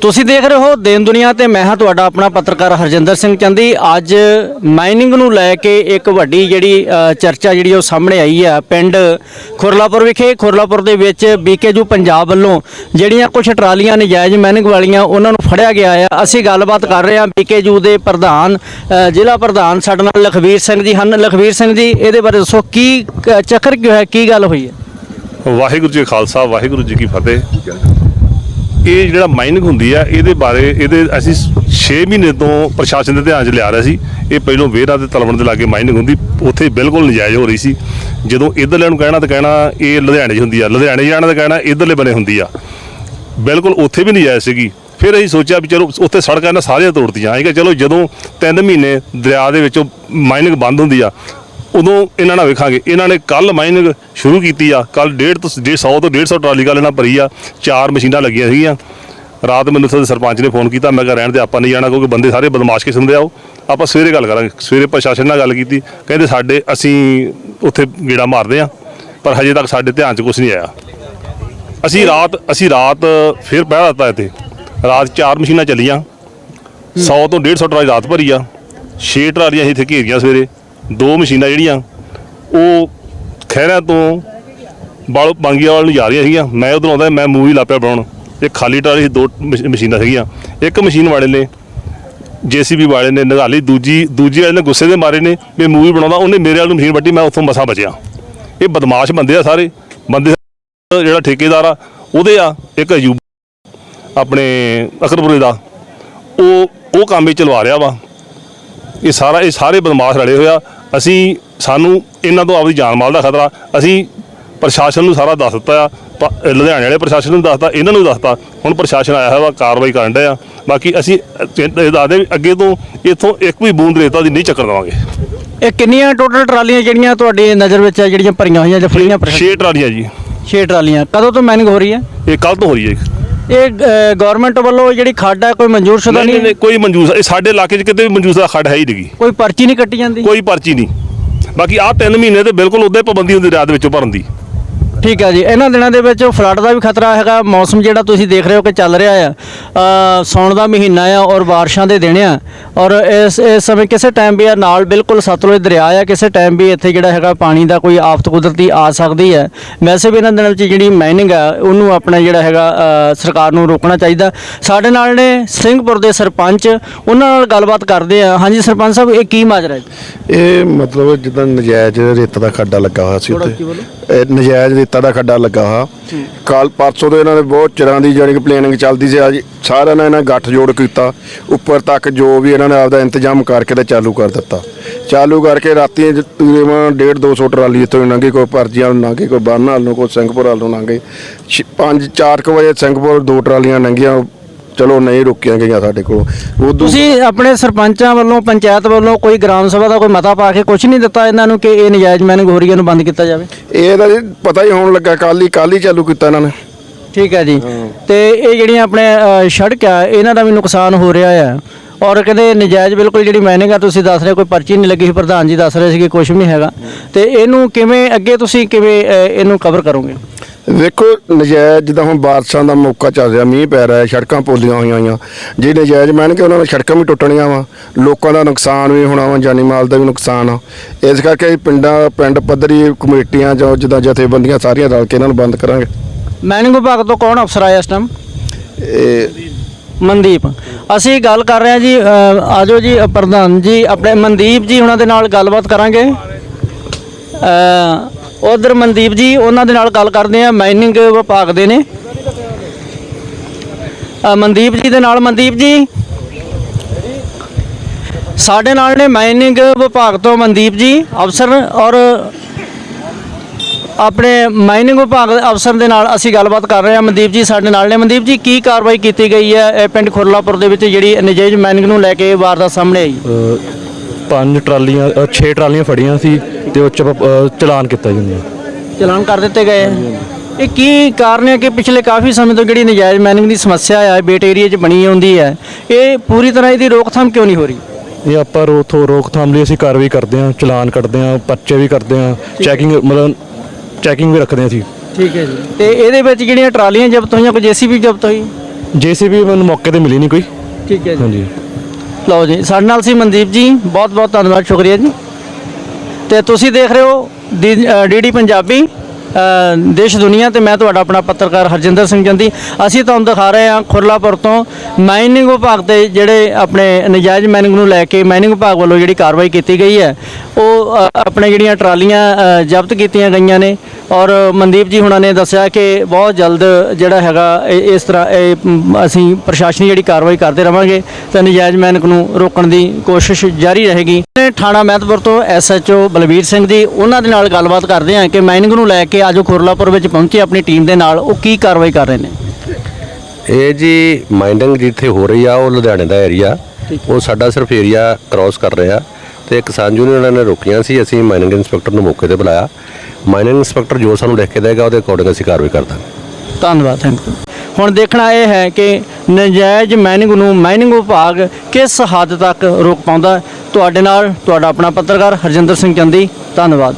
ਤੁਸੀਂ ਦੇਖ ਰਹੇ ਹੋ ਦੇਨ ਦੁਨੀਆ ਤੇ ਮੈਂ ਹਾਂ ਤੁਹਾਡਾ ਆਪਣਾ ਪੱਤਰਕਾਰ ਹਰਜਿੰਦਰ ਸਿੰਘ ਚੰਦੀ। ਅੱਜ ਮਾਈਨਿੰਗ ਨੂੰ ਲੈ ਕੇ ਇੱਕ ਵੱਡੀ ਜਿਹੜੀ ਚਰਚਾ ਜਿਹੜੀ ਉਹ ਸਾਹਮਣੇ ਆਈ ਆ ਪਿੰਡ ਖੁਰਲਾਪੁਰ ਵਿਖੇ। ਖੁਰਲਾਪੁਰ ਦੇ ਵਿੱਚ ਬੀਕੇਜੂ ਪੰਜਾਬ ਵੱਲੋਂ ਜਿਹੜੀਆਂ ਕੁਝ ਟਰਾਲੀਆਂ ਨਜਾਇਜ਼ ਮਾਈਨਿੰਗ ਵਾਲੀਆਂ ਉਹਨਾਂ ਨੂੰ ਫੜਿਆ ਗਿਆ ਆ। ਅਸੀਂ ਗੱਲਬਾਤ ਕਰ ਰਹੇ ਹਾਂ ਬੀਕੇਜੂ ਦੇ ਪ੍ਰਧਾਨ ਜ਼ਿਲ੍ਹਾ ਪ੍ਰਧਾਨ ਸਾਡੇ ਨਾਲ ਲਖਵੀਰ ਸਿੰਘ ਜੀ ਹਨ। ਲਖਵੀਰ ਸਿੰਘ ਜੀ, ਇਹਦੇ ਬਾਰੇ ਦੱਸੋ ਕੀ ਚੱਕਰ ਕਿਉਂ ਹੈ ਕੀ ਗੱਲ ਹੋਈ ਹੈ? ਵਾਹਿਗੁਰੂ ਜੀ ਖਾਲਸਾ, ਵਾਹਿਗੁਰੂ ਜੀ ਕੀ ਫਤਿਹ। ਇਹ ਜਿਹੜਾ ਮਾਈਨਿੰਗ ਹੁੰਦੀ ਆ, ਇਹਦੇ ਬਾਰੇ ਇਹਦੇ ਅਸੀਂ 6 ਮਹੀਨੇ ਤੋਂ ਪ੍ਰਸ਼ਾਸਨ ਦੇ ਧਿਆਨ 'ਚ ਲਿਆ ਰਿਹਾ ਸੀ। ਇਹ ਪਹਿਲੋਂ ਵੇਰਾ ਦੇ ਤਲਵਣ ਦੇ ਲਾਗੇ ਮਾਈਨਿੰਗ ਹੁੰਦੀ, ਉੱਥੇ ਬਿਲਕੁਲ ਨਜਾਇਜ਼ ਹੋ ਰਹੀ ਸੀ। ਜਦੋਂ ਇਧਰਲੇ ਨੂੰ ਕਹਿਣਾ ਤਾਂ ਕਹਿਣਾ ਇਹ ਲੁਧਿਆਣੇ 'ਚ ਹੁੰਦੀ ਆ, ਲੁਧਿਆਣੇ ਜਾਣਾ ਤਾਂ ਕਹਿਣਾ ਇਧਰਲੇ ਬਣੇ ਹੁੰਦੀ ਆ। ਬਿਲਕੁਲ ਉੱਥੇ ਵੀ ਨਜਾਇਜ਼ ਸੀਗੀ। ਫਿਰ ਅਸੀਂ ਸੋਚਿਆ ਵੀ ਚਲੋ ਉੱਥੇ ਸੜਕਾਂ ਇਹਨਾਂ ਸਾਰੀਆਂ ਤੋੜਤੀਆਂ। ਅਸੀਂ ਚਲੋ ਜਦੋਂ 3 ਮਹੀਨੇ ਦਰਿਆ ਦੇ ਵਿੱਚੋਂ ਮਾਈਨਿੰਗ ਬੰਦ ਹੁੰਦੀ ਆ ਉਦੋਂ ਇਹਨਾਂ ਨਾਲ ਵੇਖਾਂਗੇ। ਇਹਨਾਂ ਨੇ ਕੱਲ ਮਾਈਨਿੰਗ ਸ਼ੁਰੂ ਕੀਤੀ ਆ। ਕੱਲ 1.5 ਤੋਂ 100 ਤੋਂ 150 ਟਰਾਲੀ ਕੱਲ ਇਹਨਾਂ ਭਰੀ ਆ। ਚਾਰ ਮਸ਼ੀਨਾਂ ਲੱਗੀਆਂ ਸੀਗੀਆਂ। ਰਾਤ ਮੈਨੂੰ ਉੱਥੇ ਸਰਪੰਚ ਨੇ ਫੋਨ ਕੀਤਾ। ਮੈਂ ਕਿਹਾ, ਰਹਿਣ ਦੇ, ਆਪਾਂ ਨਹੀਂ ਜਾਣਾ ਕਿਉਂਕਿ ਬੰਦੇ ਸਾਰੇ ਬਦਮਾਸ਼ ਕਿਸਮ ਦੇ ਆਓ ਆਪਾਂ ਸਵੇਰੇ ਗੱਲ ਕਰਾਂਗੇ। ਸਵੇਰੇ ਪ੍ਰਸ਼ਾਸਨ ਨਾਲ ਗੱਲ ਕੀਤੀ। ਕਹਿੰਦੇ, ਸਾਡੇ, ਅਸੀਂ ਉੱਥੇ ਗੇੜਾ ਮਾਰਦੇ ਆ, ਪਰ ਹਜੇ ਤੱਕ ਸਾਡੇ ਧਿਆਨ 'ਚ ਕੁਝ ਨਹੀਂ ਆਇਆ। ਅਸੀਂ ਰਾਤ ਅਸੀਂ ਰਾਤ ਫਿਰ ਪਹਿਰਾ ਦਿੱਤਾ ਇੱਥੇ। ਰਾਤ ਚਾਰ ਮਸ਼ੀਨਾਂ ਚੱਲੀਆਂ। 100 ਤੋਂ 150 ਟਰਾਲੀ ਰਾਤ ਭਰੀ ਆ। 6 ਟਰਾਲੀਆਂ ਅਸੀਂ ਇੱਥੇ ਘੇਰੀਆਂ ਸਵੇਰੇ। ਦੋ ਮਸ਼ੀਨਾਂ ਜਿਹੜੀਆਂ ਉਹ ਖਹਿਰਿਆਂ ਤੋਂ ਬਾਲ ਬਾਂਗੀਆਂ ਵੱਲ ਨੂੰ ਜਾ ਰਹੀਆਂ ਸੀਗੀਆਂ। ਮੈਂ ਉਧਰੋਂ ਆਉਂਦਾ ਮੈਂ ਮੂਵੀ ਲਾਪਿਆ ਬਣਾਉਣ। ਇਹ ਖਾਲੀ ਟਰਾਲੀ ਸੀ, ਦੋ ਮਸ਼- ਮਸ਼ੀਨਾਂ ਸੀਗੀਆਂ। ਇੱਕ ਮਸ਼ੀਨ ਵਾਲੇ ਨੇ ਜੀਸੀਬੀ ਵਾਲੇ ਨੇ ਨਿਗਾਲੀ ਦੂਜੀ ਦੂਜੀ ਵਾਲੇ ਨੇ ਗੁੱਸੇ ਦੇ ਮਾਰੇ ਨੇ ਵੀ ਮੂਵੀ ਬਣਾਉਂਦਾ। ਉਹਨੇ ਮੇਰੇ ਵਾਲ ਨੂੰ ਮਸ਼ੀਨ ਵੱਟੀ ਮੈਂ ਉੱਥੋਂ ਮਸਾਂ ਬਚਿਆ। ਇਹ ਬਦਮਾਸ਼ ਬੰਦੇ ਆ ਸਾਰੇ। ਬੰਦੇ ਜਿਹੜਾ ਠੇਕੇਦਾਰ ਆ ਉਹਦੇ ਆ ਇੱਕ ਅਯੂਬ ਆਪਣੇ ਅਕਰਪੁਰੇ ਦਾ। ਉਹ ਉਹ ਕੰਮ ਹੀ ਚਲਵਾ ਰਿਹਾ ਵਾ। ਇਹ ਸਾਰਾ ਇਹ ਸਾਰੇ ਬਦਮਾਸ਼ ਰਲੇ ਹੋਇਆ ਅਸੀਂ ਸਾਨੂੰ ਇਹਨਾਂ ਤੋਂ ਆਪਦੀ ਜਾਨ ਮਾਲ ਦਾ ਖਤਰਾ ਅਸੀਂ ਪ੍ਰਸ਼ਾਸਨ ਨੂੰ ਸਾਰਾ ਦੱਸ ਦਿੱਤਾ ਆ ਪ- ਲੁਧਿਆਣੇ ਵਾਲੇ ਪ੍ਰਸ਼ਾਸਨ ਨੂੰ ਦੱਸਤਾ ਇਹਨਾਂ ਨੂੰ ਦੱਸਤਾ ਹੁਣ ਪ੍ਰਸ਼ਾਸਨ ਆਇਆ ਹੋਇਆ ਵਾ ਕਾਰਵਾਈ ਕਰਨ ਡਿਆ ਬਾਕੀ ਅਸੀਂ ਇਹ ਦੱਸਦੇ ਵੀ ਅੱਗੇ ਤੋਂ ਇੱਥੋਂ ਇੱਕ ਵੀ ਬੂੰਦ ਰੇਤਾ ਦੀ ਨਹੀਂ ਚੱਕਰ ਦੇਵਾਂਗੇ। ਇਹ ਕਿੰਨੀਆਂ ਟੋਟਲ ਟਰਾਲੀਆਂ ਜਿਹੜੀਆਂ ਤੁਹਾਡੀ ਨਜ਼ਰ ਵਿੱਚ ਆ ਜਿਹੜੀਆਂ ਭਰੀਆਂ ਹੋਈਆਂ ਜਾਂ ਫੜੀਆਂ ਛੇ ਟਰਾਲੀਆਂ ਜੀ। 6 ਟਰਾਲੀਆਂ। ਕਦੋਂ ਤੋਂ ਮਾਈਨਿੰਗ ਹੋ ਰਹੀ ਹੈ? ਇਹ ਕੱਲ ਤੋਂ ਹੋ ਰਹੀ ਹੈ ਇਹ ਗਵਰਨਮੈਂਟ ਵੱਲੋਂ ਜਿਹੜੀ ਖੱਡ ਹੈ ਕੋਈ ਮਨਜ਼ੂਰ ਸ਼ੁਦਾ ਨਹੀਂ ਨਹੀਂ? ਨਹੀਂ ਨਹੀਂ, ਕੋਈ ਮਨਜੂਸ ਇਹ ਸਾਡੇ ਇਲਾਕੇ 'ਚ ਕਿਤੇ ਵੀ ਮਨਜੂਸ ਦਾ ਖੱਡ ਹੈ ਹੀ ਨਹੀਂਗੀ। ਕੋਈ ਪਰਚੀ ਨਹੀਂ ਕੱਟੀ ਜਾਂਦੀ? ਕੋਈ ਪਰਚੀ ਨਹੀਂ। ਬਾਕੀ ਆਹ 3 ਮਹੀਨੇ ਤੇ ਬਿਲਕੁਲ ਉਦਾਂ ਹੀ ਪਾਬੰਦੀ ਹੁੰਦੀ ਰਾਤ ਵਿੱਚੋਂ ਭਰਨ ਦੀ। ਠੀਕ ਹੈ ਜੀ। ਇਹਨਾਂ ਦਿਨਾਂ ਦੇ ਵਿੱਚ ਫਲੱਡ ਦਾ ਵੀ ਖਤਰਾ ਹੈਗਾ। ਮੌਸਮ ਜਿਹੜਾ ਤੁਸੀਂ ਦੇਖ ਰਹੇ ਹੋ ਕਿ ਚੱਲ ਰਿਹਾ ਆ। ਅ, ਸਾਉਣ ਦਾ ਮਹੀਨਾ ਆ ਔਰ ਬਾਰਿਸ਼ਾਂ ਦੇ ਦਿਨ ਆ। ਔਰ ਇਸ ਇਸ ਸਮੇਂ ਕਿਸੇ ਟਾਈਮ ਵੀ ਆ ਨਾਲ ਬਿਲਕੁਲ ਸਤਲੁਜ ਦਰਿਆ ਆ। ਕਿਸੇ ਟਾਈਮ ਵੀ ਇੱਥੇ ਜਿਹੜਾ ਹੈਗਾ ਪਾਣੀ ਦਾ ਕੋਈ ਆਫਤ ਕੁਦਰਤੀ ਆ ਸਕਦੀ ਹੈ ਵੈਸੇ ਵੀ ਇਹਨਾਂ ਦਿਨਾਂ ਵਿੱਚ ਜਿਹੜੀ ਮਾਈਨਿੰਗ ਆ ਉਹਨੂੰ ਆਪਣਾ ਜਿਹੜਾ ਹੈਗਾ ਸਰਕਾਰ ਨੂੰ ਰੋਕਣਾ ਚਾਹੀਦਾ। ਸਾਡੇ ਨਾਲ ਨੇ ਸਿੰਘਪੁਰ ਦੇ ਸਰਪੰਚ ਉਹਨਾਂ ਨਾਲ ਗੱਲਬਾਤ ਕਰਦੇ ਆ। ਹਾਂਜੀ ਸਰਪੰਚ ਸਾਹਿਬ ਇਹ ਕੀ ਮਾਜਰਾ ਹੈ? ਇਹ ਮਤਲਬ ਜਿੱਦਾਂ ਨਜਾਇਜ਼ ਰੇਤ ਦਾ ਖੱਡਾ ਲੱਗਾ ਹੋਇਆ ਸੀ ਇਹ ਨਜਾਇਜ਼ ਰੇਤਾ ਦਾ ਖੱਡਾ ਲੱਗਾ ਹੋਇਆ। ਕਾਲ ਪਰਸੋਂ ਤੋਂ ਇਹਨਾਂ ਨੇ ਬਹੁਤ ਚਿਰਾਂ ਦੀ ਜਾਣੀ ਕਿ ਪਲੈਨਿੰਗ ਚੱਲਦੀ ਸੀ, ਅੱਜ ਸਾਰਿਆਂ ਨੇ ਇਹਨਾਂ ਗੱਠ ਜੋੜ ਕੀਤਾ। ਉੱਪਰ ਤੱਕ ਜੋ ਵੀ ਇਹਨਾਂ ਨੇ ਆਪਦਾ ਇੰਤਜ਼ਾਮ ਕਰਕੇ ਤੇ ਚਾਲੂ ਕਰ ਦਿੱਤਾ। ਚਾਲੂ ਕਰਕੇ ਰਾਤੀ ਜ- ਤਕਰੀਬਨ 1.5 200 ਟਰਾਲੀ ਇੱਥੋਂ ਲੰਘੀ, ਕੋਈ ਪਰਜੀਆਂ ਨੂੰ ਲੰਘੇ, ਕੋਈ ਬਾਨਾ ਵੱਲ ਨੂੰ, ਕੋਈ ਸਿੰਘਪੁਰ ਵੱਲ ਨੂੰ ਲੰਘੇ। 5 4 ਵਜੇ ਸਿੰਘਪੁਰ ਦੋ ਟਰਾਲੀਆਂ ਲੰਘੀਆਂ ਚਲੋ ਨਹੀਂ ਰੁਕੀਆਂ ਗਈਆਂ ਸਾਡੇ ਕੋਲ। ਉਦੋਂ ਤੁਸੀਂ ਆਪਣੇ ਸਰਪੰਚਾਂ ਵੱਲੋਂ ਪੰਚਾਇਤ ਵੱਲੋਂ ਕੋਈ ਗ੍ਰਾਮ ਸਭਾ ਦਾ ਕੋਈ ਮਤਾ ਪਾ ਕੇ ਕੁਝ ਨਹੀਂ ਦਿੱਤਾ ਇਹਨਾਂ ਨੂੰ ਕਿ ਇਹ ਨਜਾਇਜ਼ ਮਾਈਨਿੰਗ ਹੋ ਨੂੰ ਬੰਦ ਕੀਤਾ ਜਾਵੇ? ਇਹ ਤਾਂ ਜੀ ਪਤਾ ਹੀ ਹੋਣ ਲੱਗਾ ਕੱਲ ਹੀ ਕੱਲ ਹੀ ਚਾਲੂ ਕੀਤਾ ਇਹਨਾਂ ਨੇ। ਠੀਕ ਹੈ ਜੀ। ਤੇ ਇਹ ਜਿਹੜੀਆਂ ਆਪਣੇ ਅ, ਸੜਕ ਆ ਇਹਨਾਂ ਦਾ ਵੀ ਨੁਕਸਾਨ ਹੋ ਰਿਹਾ ਆ। ਔਰ ਕਹਿੰਦੇ ਨਜਾਇਜ਼ ਬਿਲਕੁਲ ਜਿਹੜੀ ਮਾਈਨਿੰਗ ਆ ਤੁਸੀਂ ਦੱਸ ਰਹੇ ਕੋਈ ਪਰਚੀ ਨਹੀਂ ਲੱਗੀ ਸੀ ਪ੍ਰਧਾਨ ਜੀ ਦੱਸ ਰਹੇ ਸੀ ਕਿ ਕੁਝ ਵੀ ਨਹੀਂ ਹੈਗਾ। ਤੇ ਇਹਨੂੰ ਕਿਵੇਂ ਅੱਗੇ ਤੁਸੀਂ ਕਿਵੇਂ ਅ, ਇਹਨੂੰ ਕਵਰ ਕਰੋਗੇ? ਵੇਖੋ ਨਜਾਇਜ਼ ਜਿੱਦਾਂ ਹੁਣ ਬਾਰਿਸ਼ਾਂ ਦਾ ਮੌਕਾ ਚੱਲ ਰਿਹਾ ਮੀਂਹ ਪੈ ਰਿਹਾ ਸੜਕਾਂ ਪੋਲੀਆਂ ਹੋਈਆਂ ਹੋਈਆਂ। ਜੇ ਨਜਾਇਜ਼ ਮੈਨ ਕਿ ਉਹਨਾਂ ਨਾਲ ਸੜਕਾਂ ਵੀ ਟੁੱਟਣੀਆਂ ਵਾ ਲੋਕਾਂ ਦਾ ਨੁਕਸਾਨ ਵੀ ਹੋਣਾ ਵਾ ਜਾਨੀ ਮਾਲ ਦਾ ਵੀ ਨੁਕਸਾਨ ਆ। ਇਸ ਕਰਕੇ ਪਿੰਡਾਂ ਪਿੰਡ ਪੱਧਰੀ ਕਮੇਟੀਆਂ ਜਾਂ ਜਿੱਦਾਂ ਜਥੇਬੰਦੀਆਂ ਸਾਰੀਆਂ ਰਲ ਕੇ ਇਹਨਾਂ ਨੂੰ ਬੰਦ ਕਰਾਂਗੇ। ਮਾਈਨਿੰਗ ਵਿਭਾਗ ਤੋਂ ਕੌਣ ਅਫਸਰ ਆਇਆ ਇਸ ਟਾਈਮ ਮਨਦੀਪ। ਅਸੀਂ ਗੱਲ ਕਰ ਰਹੇ ਹਾਂ ਜੀ ਆਜੋ ਜੀ ਪ੍ਰਧਾਨ ਜੀ ਆਪਣੇ ਮਨਦੀਪ ਜੀ ਉਹਨਾਂ ਦੇ ਨਾਲ ਗੱਲਬਾਤ ਕਰਾਂਗੇ। ਉਧਰ ਮਨਦੀਪ ਜੀ, ਉਹਨਾਂ ਦੇ ਨਾਲ ਗੱਲ ਕਰਦੇ ਆ ਮਾਈਨਿੰਗ ਵਿਭਾਗ ਦੇ ਨੇ। ਮਨਦੀਪ ਜੀ ਦੇ ਨਾਲ, ਮਨਦੀਪ ਜੀ? ਸਾਡੇ ਨਾਲ ਨੇ ਮਾਈਨਿੰਗ ਵਿਭਾਗ ਤੋਂ ਮਨਦੀਪ ਜੀ, ਅਫਸਰ, ਔਰ ਆਪਣੇ ਮਾਈਨਿੰਗ ਵਿਭਾਗ ਦੇ ਅਫਸਰ ਦੇ ਨਾਲ ਅਸੀਂ ਗੱਲਬਾਤ ਕਰ ਰਹੇ ਹਾਂ। ਮਨਦੀਪ ਜੀ ਸਾਡੇ ਨਾਲ ਨੇ। ਮਨਦੀਪ ਜੀ, ਕੀ ਕਾਰਵਾਈ ਕੀਤੀ ਗਈ ਹੈ ਇਹ ਪਿੰਡ ਖੁਰਲਾਪੁਰ ਦੇ ਵਿੱਚ ਜਿਹੜੀ ਨਜਾਇਜ਼ ਮਾਈਨਿੰਗ ਨੂੰ ਲੈ ਕੇ ਵਾਰਦਾਤ ਸਾਹਮਣੇ ਆਈ? ਪੰਜ ਟਰਾਲੀਆਂ ਛੇ ਟਰਾਲੀਆਂ ਫੜੀਆਂ ਸੀ। ਤੇ ਉਹ ਚ ਅ, ਚਲਾਨ ਕੀਤਾ ਜੀ ਉਹਨੂੰ। ਚਲਾਨ ਕਰ ਦਿੱਤੇ ਗਏ। ਹੈ। ਇਹ ਕੀ ਕਾਰਨ ਹੈ ਕਿ ਪਿਛਲੇ ਕਾਫੀ ਸਮੇਂ ਤੋਂ ਜਿਹੜੀ ਨਜਾਇਜ਼ ਮਾਈਨਿੰਗ ਦੀ ਸਮੱਸਿਆ ਹੈ ਬੇਟ ਏਰੀਆ 'ਚ ਬਣੀ ਹੁੰਦੀ ਹੈ ਇਹ ਪੂਰੀ ਤਰ੍ਹਾਂ ਇਹਦੀ ਰੋਕਥਾਮ ਕਿਉਂ ਨਹੀਂ ਹੋ ਰਹੀ? ਇਹ ਆਪਾਂ ਰੋਥੋ ਰੋਕਥਾਮ ਲਈ ਅਸੀਂ ਕਾਰਵਾਈ ਕਰਦੇ ਹਾਂ ਚਲਾਨ ਕੱਟਦੇ ਹਾਂ ਪਰਚੇ ਵੀ ਕਰਦੇ ਹਾਂ ਚੈਕਿੰਗ ਮਤਲਬ ਚੈਕਿੰਗ ਵੀ ਰੱਖਦੇ ਹਾਂ ਅਸੀਂ। ਠੀਕ ਹੈ ਜੀ। ਤੇ ਇਹਦੇ ਵਿੱਚ ਜਿਹੜੀਆਂ ਟਰਾਲੀਆਂ ਜ਼ਬਤ ਹੋਈਆਂ ਕੋਈ ਜੀਸੀਬੀ ਜ਼ਬਤ ਹੋਈ? ਜੀਸੀਬੀ ਮੈਨੂੰ ਮੌਕੇ ਤੇ ਮਿਲੀ ਨਹੀਂ ਕੋਈ। ਠੀਕ ਹੈ ਹਾਂਜੀ। ਲਓ ਜੀ ਸਾਡੇ ਨਾਲ ਸੀ ਮਨਦੀਪ ਜੀ ਬਹੁਤ ਬਹੁਤ ਧੰਨਵਾਦ ਸ਼ੁਕਰੀਆ ਜੀ। ਤੇ ਤੁਸੀਂ ਦੇਖ ਰਹੇ ਹੋ ਡੀਡੀ ਪੰਜਾਬੀ। ਦੇਸ਼ ਦੁਨੀਆ ਤੇ ਮੈਂ ਤੁਹਾਡਾ ਆਪਣਾ ਪੱਤਰਕਾਰ ਹਰਜਿੰਦਰ ਸਿੰਘ ਜੰਦੀ। ਅਸੀਂ ਤੁਹਾਨੂੰ ਦਿਖਾ ਰਹੇ ਹਾਂ ਖੁਰਲਾਪੁਰ ਤੋਂ ਮਾਈਨਿੰਗ ਵਿਭਾਗ ਤੇ ਜਿਹੜੇ ਆਪਣੇ ਨਜਾਇਜ਼ ਮਾਈਨਿੰਗ ਨੂੰ ਲੈ ਕੇ ਮਾਈਨਿੰਗ ਵਿਭਾਗ ਵੱਲੋਂ ਜਿਹੜੀ ਕਾਰਵਾਈ ਕੀਤੀ ਗਈ ਹੈ, ਉਹ ਆਪਣੇ ਜਿਹੜੀਆਂ ਟਰਾਲੀਆਂ ਜ਼ਬਤ ਕੀਤੀਆਂ ਗਈਆਂ ਨੇ ਔਰ ਮਨਦੀਪ ਜੀ ਹੁਣਾਂ ਨੇ ਦੱਸਿਆ ਕਿ ਬਹੁਤ ਜਲਦ ਜਿਹੜਾ ਹੈਗਾ, ਇਹ- ਇਸ ਤਰ੍ਹਾਂ, ਇਹ ਅਸੀਂ ਪ੍ਰਸ਼ਾਸਨੀ ਜਿਹੜੀ ਕਾਰਵਾਈ ਕਰਦੇ ਰਵਾਂਗੇ ਤੇ ਨਜਾਇਜ਼ ਮਾਈਨਿੰਗ ਨੂੰ ਰੋਕਣ ਦੀ ਕੋਸ਼ਿਸ਼ ਜਾਰੀ ਰਹੇਗੀ। ਥਾਣਾ ਮਹਿਤਪੁਰ ਤੋਂ ਐਸਐਚਓ ਬਲਬੀਰ ਸਿੰਘ ਜੀ, ਉਹਨਾਂ ਦੇ ਨਾਲ ਗੱਲਬਾਤ ਕਰਦੇ ਹਾਂ ਕਿ ਮਾਈਨਿੰਗ ਨੂੰ ਲੈ ਕੇ ਅੱਜ ਉਹ ਖੁਰਲਾਪੁਰ ਵਿੱਚ ਪਹੁੰਚੇ ਆਪਣੀ ਟੀਮ ਦੇ ਨਾਲ ਉਹ ਕੀ ਕਾਰਵਾਈ ਕਰ ਰਹੇ ਨੇ? ਇਹ ਜੀ ਮਾਈਨਿੰਗ ਜਿੱਥੇ ਹੋ ਰਹੀ ਆ ਉਹ ਲੁਧਿਆਣੇ ਦਾ ਏਰੀਆ ਉਹ ਸਾਡਾ ਸਿਰਫ ਏਰੀਆ ਕ੍ਰਾਸ ਕਰ ਰਿਹਾ। ਤੇ ਕਿਸਾਨ ਯੂਨੀਅਨ ਨੇ ਰੋਕੀਆਂ ਸੀ ਅਸੀਂ ਮਾਈਨਿੰਗ ਇੰਸਪੈਕਟਰ ਨੂੰ ਮੌਕੇ ਤੇ ਬੁਲਾਇਆ। ਮਾਈਨਿੰਗ ਇੰਸਪੈਕਟਰ ਜੋ ਸਾਨੂੰ ਲਿਖ ਕੇ ਦੇਗਾ ਉਹਦੇ ਅਕੋਰਡਿੰਗ ਅਸੀਂ ਕਾਰਵਾਈ ਕਰ ਦਾਂਗੇ। ਧੰਨਵਾਦ ਥੈਂਕ ਯੂ ਹੁਣ ਦੇਖਣਾ ਇਹ ਹੈ ਕਿ ਨਜਾਇਜ਼ ਮਾਈਨਿੰਗ ਨੂੰ ਮਾਈਨਿੰਗ ਵਿਭਾਗ ਕਿਸ ਹੱਦ ਤੱਕ ਰੋਕ ਪਾਉਂਦਾ। ਤੁਹਾਡੇ ਨਾਲ ਤੁਹਾਡਾ ਆਪਣਾ ਪੱਤਰਕਾਰ ਹਰਜਿੰਦਰ ਸਿੰਘ ਚੰਦੀ ਧੰਨਵਾਦ।